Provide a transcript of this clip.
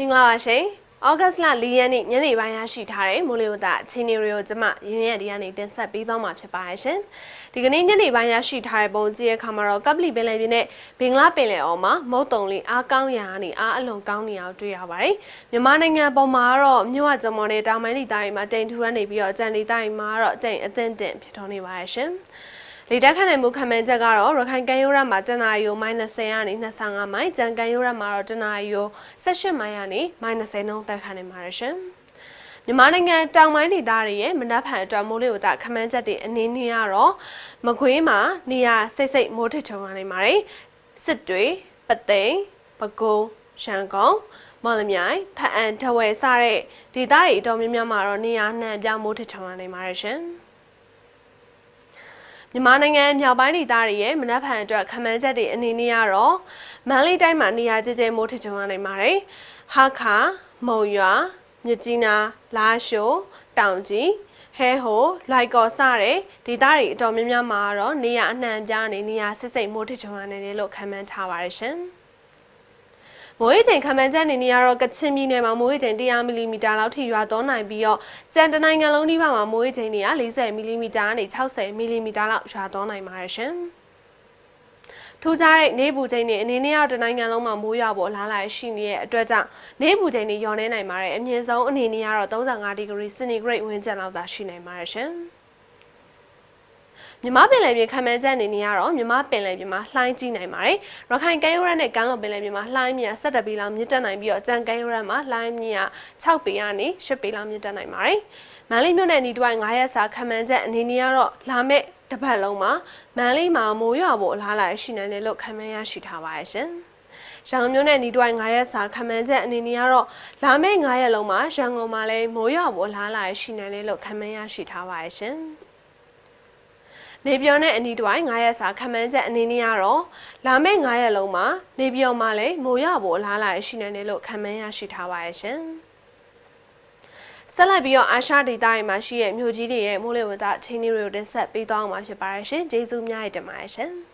မင်္ဂလာပါရှင်။ဩဂတ်စ်လ၄ရက်နေ့ညနေပိုင်းရရှိထားတဲ့မိုးလေဝသအခြေအနေတွေကိုကျမရင်းရက်ဒီကနေတင်ဆက်ပေးသွားမှာဖြစ်ပါရဲ့ရှင်။ဒီကနေ့ညနေပိုင်းရရှိထားတဲ့ပုံကြည့်ရခါမှာတော့ကပလီပင်လယ်ပြင်နဲ့ဘင်္ဂလားပင်လယ်အော်မှာမုတ်တုံလေးအားကောင်းရာကနေအားအလွန်ကောင်းနေအောင်တွေ့ရပါတယ်။မြန်မာနိုင်ငံပေါ်မှာတော့မြို့ဝကျမော်နဲ့တောင်ပိုင်းဒေသတွေမှာတိမ်ထူရနေပြီးတော့ကြံဒေသတွေမှာတော့တိမ်အသင့်တင့်ဖြစ်ထွန်းနေပါရဲ့ရှင်။ လေတက်ခန့်နိုင်မှုခံမှန်းချက်ကတော့ရခိုင်ကန်ယိုရက်မှာတနအီယို -30 ကနေ25မိုင်ကြံကန်ယိုရက်မှာတော့တနအီယို18မိုင်ကနေ -30 နှုန်းတက်ခန့်နိုင်ပါရရှင်မြန်မာနိုင်ငံတောင်ပိုင်းဒေသတွေရဲ့မနက်ဖြန်အတွက်မိုးလေဝသခန့်မှန်းချက်တွေအနေနဲ့ကတော့မကွေးမှာနေရစိတ်စိတ်မိုးထချုံရနိုင်ပါတယ်စစ်တွေပသိမ်ပဲခူးရန်ကုန်မော်လမြိုင်ဖအံထဝယ်စတဲ့ဒေသတွေအတော်များများမှာတော့နေရနှံ့ပြမိုးထချုံရနိုင်ပါတယ်ရှင် မြန်မာနိုင်ငံမြောက်ပိုင်းဒေသတွေရဲ့မနက်ဖြန်အတွက်ခန့်မှန်းချက်တွေအနေနဲ့ကတော့မန္တလေးတိုင်းမှာနေရာကျကျမိုးထချုံရနိုင်ပါတယ်။ဟာခါမုံရွာမြကြီးနားလာရှိုးတောင်ကြီးဟဲဟိုလိုက်ကော်စတဲ့ဒေသတွေအတော်များများမှာတော့နေရအနှံ့ပြားနေနေရဆစ်စိမ်မိုးထချုံရနိုင်တယ်လို့ခန့်မှန်းထားပါတယ်ရှင်။ မိုးရေချိန်ခန့်မှန်းချက်အနေနဲ့ကတော့ကချင်ပြည်နယ်မှာမိုးရေချိန်100မီလီမီတာလောက်ထိရွာသွန်းနိုင်ပြီးတော့ကြံတနိုင်ငံလုံးဒီဘက်မှာမိုးရေချိန်တွေက40မီလီမီတာကနေ60မီလီမီတာလောက်ရွာသွန်းနိုင်ပါတယ်ရှင်။ထူးခြားတဲ့နေပူချိန်တွေအနေနဲ့တော့တနိုင်ငံလုံးမှာမိုးရွာဖို့အလားအလာရှိနေတဲ့အတွက်ကြောင့်နေပူချိန်တွေညော်နေနိုင်ပါတယ်အမြင့်ဆုံးအနေနဲ့ကတော့35ဒီဂရီစင်တီဂရိတ်ဝန်းကျင်လောက်သာရှိနိုင်ပါတယ်ရှင်။ မြမပင်လယ်ပြင်ခံမှန်းချက်အနေနဲ့ကတော့မြမပင်လယ်ပြင်မှာလှိုင်းကြီးနိုင်ပါတယ်။ရခိုင်ကမ်းရိုးတန်းနဲ့ကမ်းလွန်ပင်လယ်ပြင်မှာလှိုင်းမြင့်17ပေလောက်မြင့်တက်နိုင်ပြီးတော့ကြံကမ်းရိုးတန်းမှာလှိုင်းမြင့်6ပေကနေ10ပေလောက်မြင့်တက်နိုင်ပါတယ်။မန္တလေးမြို့နယ်ဤတွိုင်း9ရက်စာခံမှန်းချက်အနေနဲ့ကတော့လာမယ့်တစ်ပတ်လုံးမှာမန္တလေးမှာမိုးရွာဖို့အလားအလာရှိနိုင်တယ်လို့ခံမှန်းရရှိထားပါရဲ့ရှင်။ရန်ကုန်မြို့နယ်ဤတွိုင်း9ရက်စာခံမှန်းချက်အနေနဲ့ကတော့လာမယ့်9ရက်လုံးမှာရန်ကုန်မှာလည်းမိုးရွာဖို့အလားအလာရှိနိုင်တယ်လို့ခံမှန်းရရှိထားပါရဲ့ရှင်။ နေပြောနဲ့အနီးတစ်ဝိုင်း9ရက်စာခံမှန်းချက်အနေနဲ့ကတော့လာမယ့်9ရက်လုံးမှာနေပြောမှာလည်းမိုးရွာဖို့အလားအလာရှိနေတယ်လို့ခံမှန်းရရှိထားပါရဲ့ရှင်။ဆက်လက်ပြီးတော့အာရှဒေသတွေမှာရှိတဲ့မြို့ကြီးတွေရဲ့မိုးလေဝသအခြေအနေတွေကိုတင်ဆက်ပေးသွားအောင်မှာဖြစ်ပါရဲ့ရှင်။ကျေးဇူးများတင်ပါတယ်ရှင်။